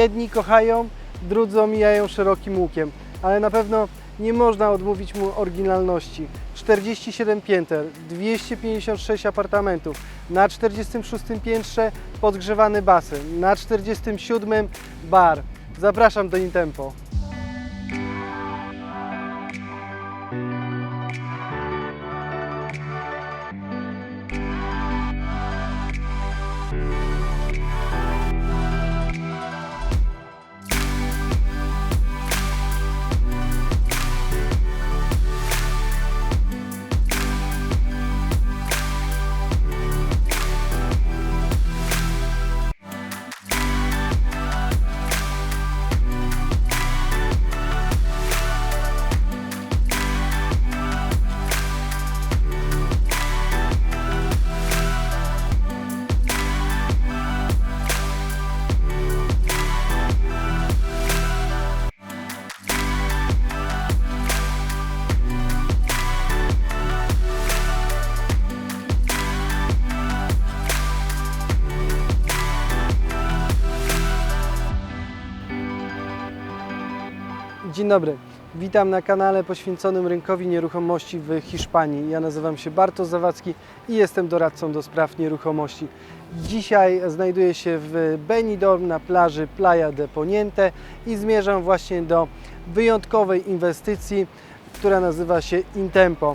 jedni kochają, drudzy omijają szerokim łukiem, ale na pewno nie można odmówić mu oryginalności. 47 pięter, 256 apartamentów, na 46 piętrze podgrzewany basen, na 47 bar. Zapraszam do Intempo. Dobry. Witam na kanale poświęconym rynkowi nieruchomości w Hiszpanii. Ja nazywam się Bartosz Zawadzki i jestem doradcą do spraw nieruchomości. Dzisiaj znajduję się w Benidorm na plaży Playa de Poniente i zmierzam właśnie do wyjątkowej inwestycji, która nazywa się Intempo.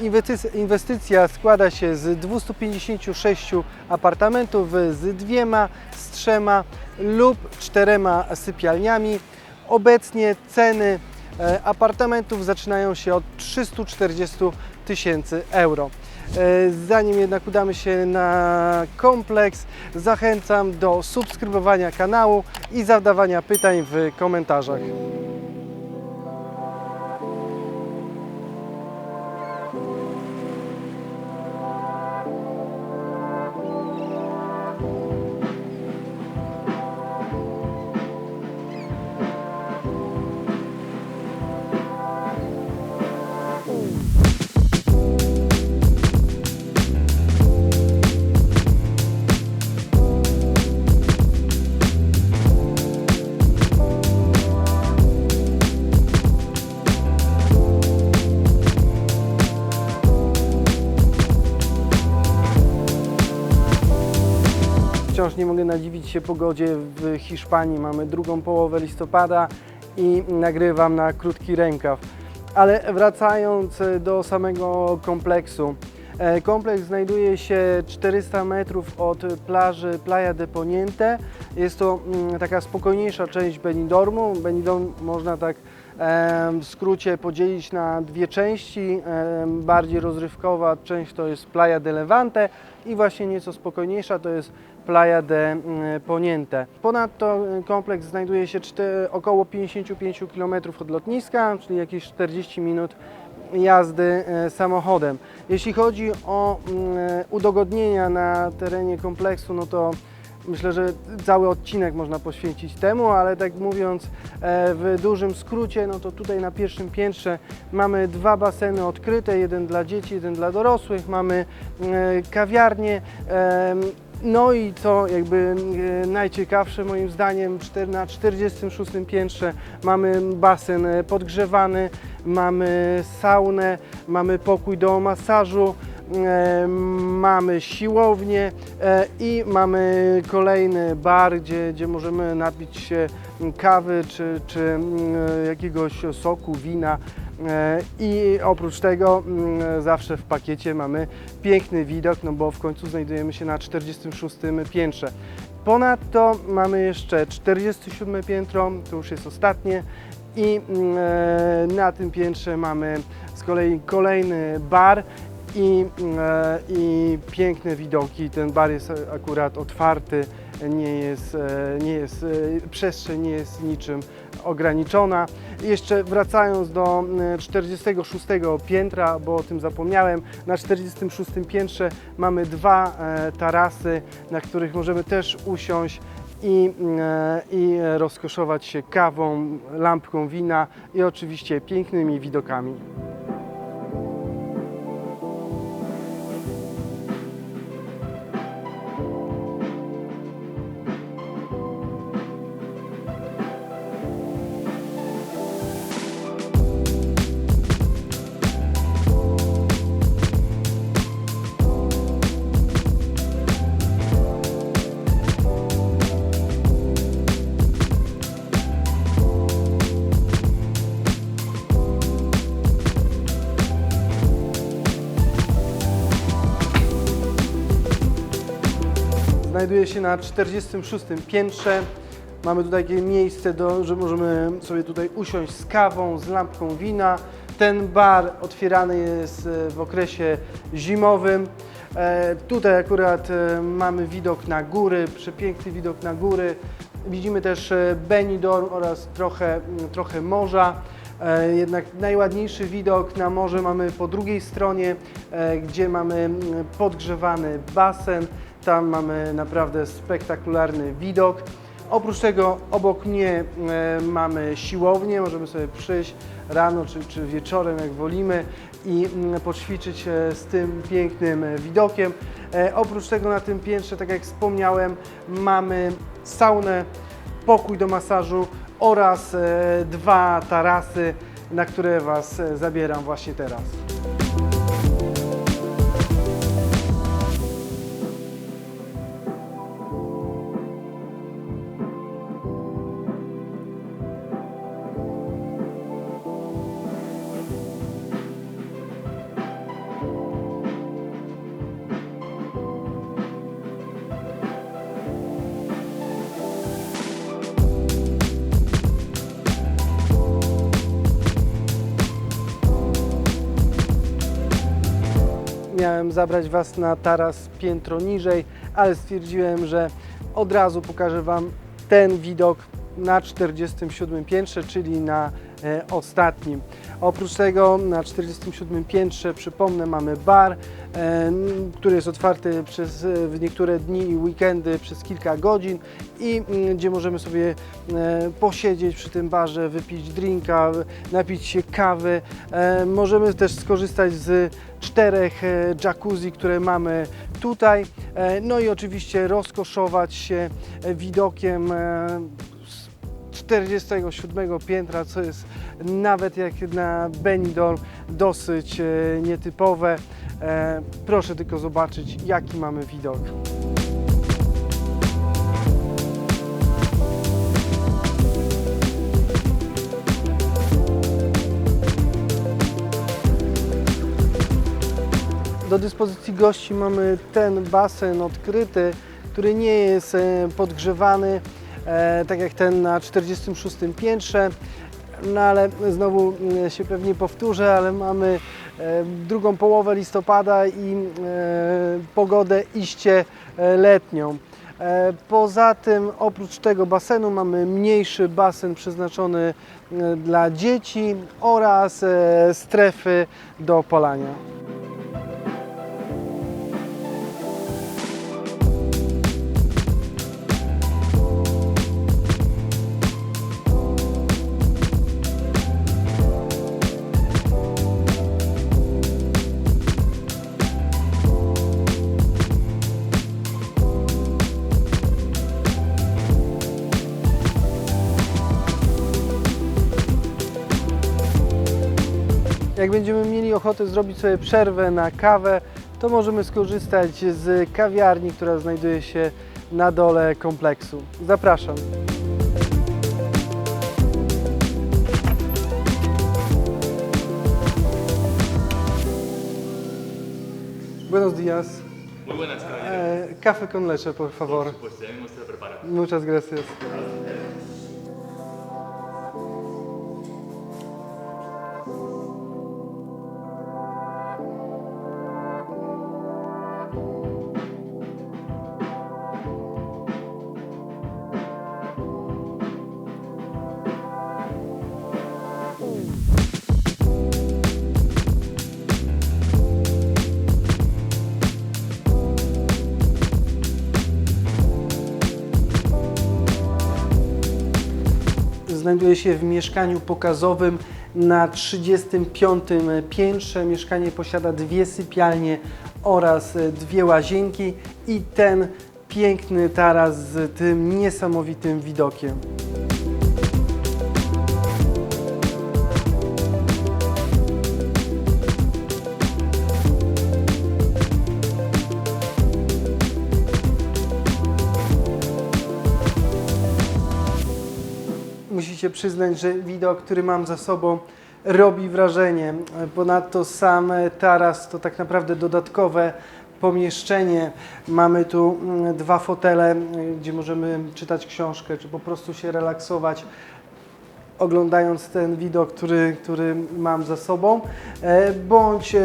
Inwestyc- Inwestycja składa się z 256 apartamentów z dwiema, z trzema lub czterema sypialniami. Obecnie ceny e, apartamentów zaczynają się od 340 tysięcy euro. E, Zanim jednak udamy się na kompleks, zachęcam do subskrybowania kanału i zadawania pytań w komentarzach. Wciąż nie mogę nadziwić się pogodzie w Hiszpanii. Mamy drugą połowę listopada i nagrywam na krótki rękaw. Ale wracając e, do samego kompleksu. E, Kompleks znajduje się 400 metrów od plaży Playa de Poniente. Jest to mm, taka spokojniejsza część Benidormu. Benidorm można tak w skrócie podzielić na dwie części. Bardziej rozrywkowa część to jest Playa de Levante i właśnie nieco spokojniejsza to jest Playa de mm, Poniente. Ponadto y, kompleks znajduje się około 55 km od lotniska, czyli jakieś 40 minut jazdy e, samochodem. Jeśli chodzi o mm, udogodnienia na terenie kompleksu, no to myślę, że cały odcinek można poświęcić temu, ale tak mówiąc e, w dużym skrócie, no to tutaj na pierwszym piętrze mamy dwa baseny odkryte, jeden dla dzieci, jeden dla dorosłych, mamy e, kawiarnię, no i co jakby e, najciekawsze moim zdaniem, na 46 piętrze mamy basen e, podgrzewany, mamy saunę, mamy pokój do masażu, e, mamy siłownię i mamy kolejny bar, gdzie, gdzie możemy napić się kawy czy, czy mm, jakiegoś soku, wina. E, I oprócz tego mm, zawsze w pakiecie mamy piękny widok, no bo w końcu znajdujemy się na 46 piętrze. Ponadto mamy jeszcze 47 piętro, to już jest ostatnie i mm, e, na tym piętrze mamy z kolei kolejny bar i, e, i piękne widoki. Ten bar jest akurat otwarty, nie jest, e, nie jest, e, przestrzeń nie jest niczym ograniczona. Jeszcze wracając do e, 46 piętra, bo o tym zapomniałem, na 46 piętrze mamy dwa e, tarasy, na których możemy też usiąść i, e, i rozkoszować się kawą, lampką wina i oczywiście pięknymi widokami. Znajduje się na 46 piętrze. Mamy tutaj takie miejsce, do, że możemy sobie tutaj usiąść z kawą, z lampką wina. Ten bar otwierany jest e, w okresie zimowym. E, Tutaj akurat e, mamy widok na góry, przepiękny widok na góry. Widzimy też Benidorm oraz trochę, trochę morza. Jednak najładniejszy widok na morze mamy po drugiej stronie, gdzie mamy podgrzewany basen. Tam mamy naprawdę spektakularny widok. Oprócz tego obok mnie e, mamy siłownię, możemy sobie przyjść rano czy, czy wieczorem, jak wolimy i mm, poćwiczyć e, z tym pięknym e, widokiem. Oprócz tego na tym piętrze, tak jak wspomniałem, mamy saunę, pokój do masażu oraz dwa tarasy, na które Was zabieram właśnie teraz. Miałem zabrać Was na taras piętro niżej, ale stwierdziłem, że od razu pokażę Wam ten widok na 47 piętrze, czyli na ostatnim. Oprócz tego na 47 piętrze, przypomnę, mamy bar, e, który jest otwarty przez e, niektóre dni i weekendy przez kilka godzin i gdzie możemy sobie e, posiedzieć przy tym barze, wypić drinka, napić się kawy. E, możemy też skorzystać z czterech e, jacuzzi, które mamy tutaj. E, No i oczywiście rozkoszować się e, widokiem e, 47 piętra, co jest nawet jak na Benidorm dosyć e, nietypowe. E, Proszę tylko zobaczyć, jaki mamy widok. Do dyspozycji gości mamy ten basen odkryty, który nie jest e, podgrzewany, tak jak ten na 46 piętrze. No ale znowu mm, się pewnie powtórzę, ale mamy e, drugą połowę listopada i e, pogodę iście e, letnią. E, Poza tym, oprócz tego basenu, mamy mniejszy basen przeznaczony e, dla dzieci oraz e, strefy do polania. Jak będziemy mieli ochotę zrobić sobie przerwę na kawę, to możemy skorzystać z kawiarni, która znajduje się na dole kompleksu. Zapraszam. Buenos días. Muy buenas. Eh, café con leche, por favor. Ya mismo se prepara. Muchas gracias. Znajduje się w mieszkaniu pokazowym na 35 piętrze. Mieszkanie posiada dwie sypialnie oraz e, dwie łazienki i ten piękny taras z tym niesamowitym widokiem. Musicie przyznać, że widok, który mam za sobą, robi wrażenie. Ponadto sam taras to tak naprawdę dodatkowe pomieszczenie. Mamy tu mm, dwa fotele, y, gdzie możemy czytać książkę, czy po prostu się relaksować oglądając ten widok, który, który mam za sobą, e, bądź e,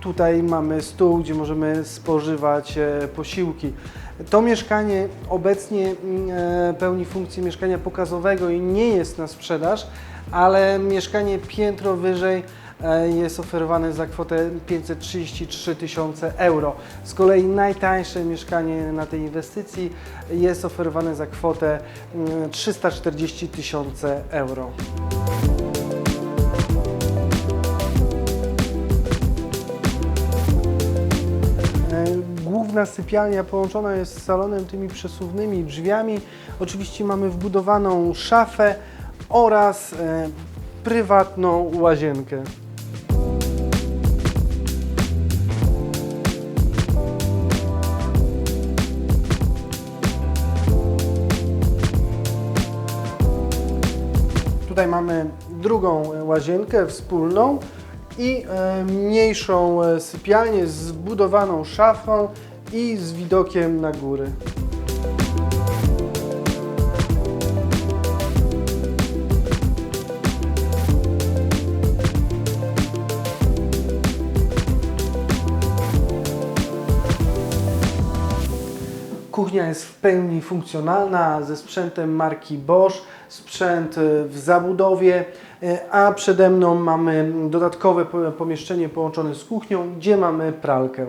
tutaj mamy stół, gdzie możemy spożywać e, posiłki. To mieszkanie obecnie mm, pełni funkcję mieszkania pokazowego i nie jest na sprzedaż, ale mieszkanie piętro wyżej jest oferowane za kwotę 533 tysiące euro. Z kolei najtańsze mieszkanie na tej inwestycji jest oferowane za kwotę mm, 340 tysiące euro. E, Główna sypialnia połączona jest z salonem tymi przesuwnymi drzwiami. Oczywiście mamy wbudowaną szafę oraz e, prywatną łazienkę. Tutaj mamy drugą łazienkę wspólną i e, mniejszą e, sypialnię z zbudowaną szafą i z widokiem na góry. Kuchnia jest w pełni funkcjonalna ze sprzętem marki Bosch, sprzęt e, w zabudowie, e, a przede mną mamy dodatkowe po- pomieszczenie połączone z kuchnią, gdzie mamy pralkę.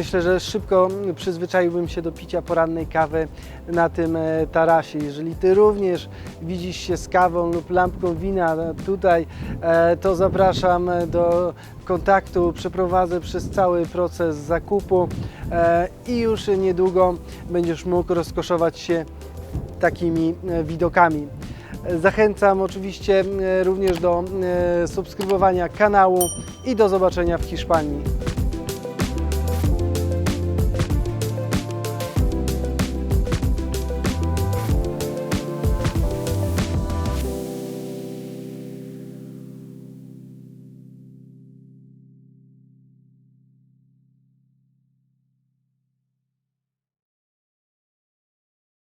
Myślę, że szybko przyzwyczaiłbym się do picia porannej kawy na tym e, tarasie. Jeżeli Ty również widzisz się z kawą lub lampką wina tutaj, e, to zapraszam do kontaktu. Przeprowadzę przez cały proces zakupu e, i już niedługo będziesz mógł rozkoszować się takimi widokami. Zachęcam oczywiście również do subskrybowania kanału i do zobaczenia w Hiszpanii.